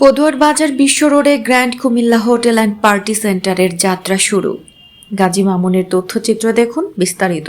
পদুয়ার বাজার বিশ্ব রোডে grand Comilla hotel and party সেন্টারের যাত্রা শুরু। গাজী মামুনের তথ্যচিত্র দেখুন বিস্তারিত।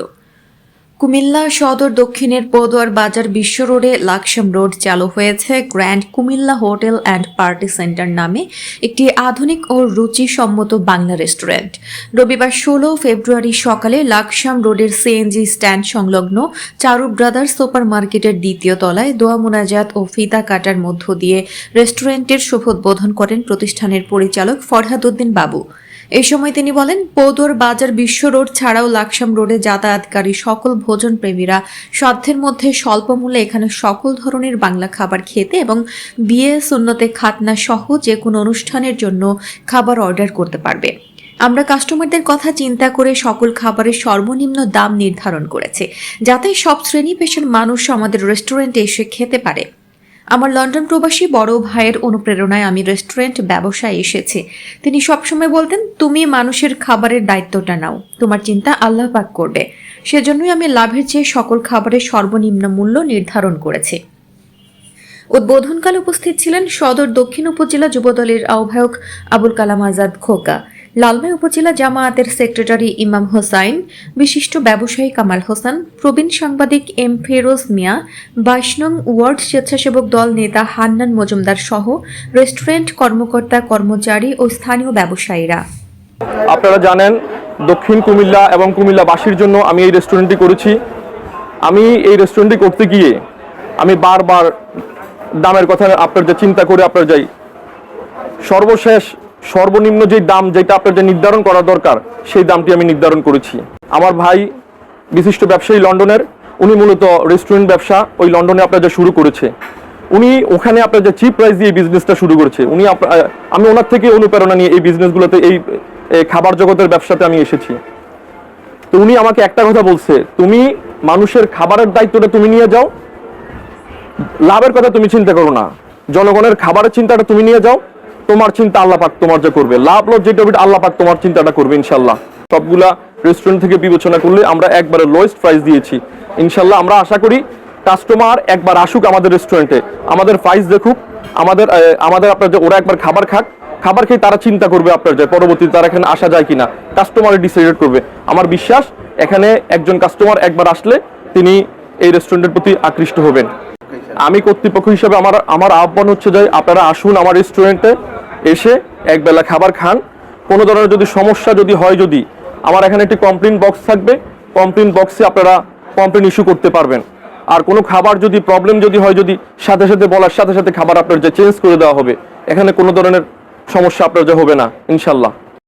কুমিল্লা সদর দক্ষিণের পদুয়ার বাজার বিশ্ব রোডে লাকসাম রোড চালু হয়েছে grand Comilla hotel and party centre নামে একটি আধুনিক ও রুচিসম্মত বাংলা রেস্টুরেন্ট। রবিবার ষোলো ফেব্রুয়ারি সকালে লাকসাম রোডের সিএনজি স্ট্যান্ড সংলগ্ন চারু ব্রাদার্স সুপার মার্কেটের দ্বিতীয় তলায় দোয়া মোনাজাত ও ফিতা কাটার মধ্য দিয়ে রেস্টুরেন্টের শপথবোধন করেন প্রতিষ্ঠানের পরিচালক ফরহাদ উদ্দিন বাবু। এই সময় তিনি বলেন, পৌদর বাজার বিশ্ব রোড ছাড়াও লাকসাম রোডে যাতায়াতকারী সকল ভোজন প্রেমীরা সাধ্যের মধ্যে স্বল্প মূল্যে এখানে সকল ধরনের বাংলা খাবার খেতে এবং বিয়ে, সুন্নতে, খাতনা সহ যে কোনো অনুষ্ঠানের জন্য খাবার অর্ডার করতে পারবে। আমরা কাস্টমারদের কথা চিন্তা করে সকল খাবারের সর্বনিম্ন দাম নির্ধারণ করেছি, যাতে সব শ্রেণি পেশার মানুষ আমাদের রেস্টুরেন্টে এসে খেতে পারে। আমার লন্ডন প্রবাসী বড় ভাইয়ের অনুপ্রেরণায় আমি রেস্টুরেন্ট ব্যবসায় এসেছি। তিনি সবসময় বলতেন, তুমি মানুষের খাবারের দায়িত্বটা নাও। তোমার চিন্তা আল্লাহ পাক করবে। সেজন্যই আমি লাভের চেয়ে সকল খাবারের সর্বনিম্ন মূল্য নির্ধারণ করেছি। উদ্বোধনকালে উপস্থিত ছিলেন সদর দক্ষিণ উপজেলা যুবদলের আহ্বায়ক আবুল কালাম আজাদ খোকা। লালমাই উপজেলা জামায়াতের সেক্রেটারি ইমাম হোসাইন, বিশিষ্ট ব্যবসায়ী কামাল হোসেন, প্রবীণ সাংবাদিক এম ফেরোজ মিয়া, বাইশ নং ওয়ার্ড স্বেচ্ছাসেবক দল নেতা হান্নান মজুমদার সহ রেস্টুরেন্ট কর্মকর্তা, কর্মচারী ও স্থানীয় ব্যবসায়ীরা। আপনারা জানেন, দক্ষিণ কুমিল্লা এবং কুমিল্লাবাসীর জন্য আমি এই রেস্টুরেন্টটি করেছি। আমি এই রেস্টুরেন্টটি করতে গিয়ে আমি বারবার দামের কথা আপনার যে চিন্তা করে আপনার যাই। সর্বশেষ সর্বনিম্ন যে দাম যেটা আপনার যে নির্ধারণ করা দরকার, সেই দামটি আমি নির্ধারণ করেছি। আমার ভাই বিশিষ্ট ব্যবসায়ী লন্ডনের, উনি মূলত রেস্টুরেন্ট ব্যবসা ওই লন্ডনে আপনার যে শুরু করেছে। উনি ওখানে আপনার যে চিপ প্রাইস দিয়ে বিজনেসটা শুরু করেছে। উনি আমি ওনার থেকে অনুপ্রেরণা নিয়ে এই বিজনেসগুলোতে এই খাবার জগতের ব্যবসাতে আমি এসেছি। তো উনি আমাকে একটা কথা বলছে, তুমি মানুষের খাবারের দায়িত্বটা তুমি নিয়ে যাও, লাভের কথা তুমি চিন্তা করো না। জনগণের খাবারের চিন্তাটা তুমি নিয়ে যাও তোমার চিন্তা আল্লাহ পাক তোমার যে করবে। লাভ লজ্জিত আল্লাহ পাক তোমার চিন্তাটা করবে ইনশাল্লাহ সবগুলা রেস্টুরেন্ট থেকে বিবেচনা করলে আমরা একবারে লোয়েস্ট প্রাইস দিয়েছি। ইনশাল্লাহ আমরা আশা করি কাস্টমার একবার আসুক আমাদের রেস্টুরেন্টে আমাদের প্রাইস দেখুক, আমাদের আমাদের আপনার যে, ওরা একবার খাবার খাক, খাবার খেয়ে তারা চিন্তা করবে আপনার যে, পরবর্তীতে তারা এখানে আসা যায় কিনা। কাস্টমার ডিসাইডেড করবে। আমার বিশ্বাস, এখানে একজন কাস্টমার একবার আসলে তিনি এই রেস্টুরেন্টের প্রতি আকৃষ্ট হবেন। আমি কর্তৃপক্ষ হিসেবে আমার আমার আহ্বান হচ্ছে যে আপনারা আসুন আমার রেস্টুরেন্টে এসে একবেলা খাবার খান। কোনো ধরনের যদি সমস্যা যদি হয় যদি, আমার এখানে একটি কমপ্লেন বক্স থাকবে। কমপ্লেন বক্সে আপনারা কমপ্লেন ইস্যু করতে পারবেন। আর কোনো খাবার যদি প্রবলেম যদি হয় যদি, সাথে সাথে বলার সাথে সাথে খাবার আপনার যে চেঞ্জ করে দেওয়া হবে। এখানে কোনো ধরনের সমস্যা আপনার যে হবে না ইনশাল্লাহ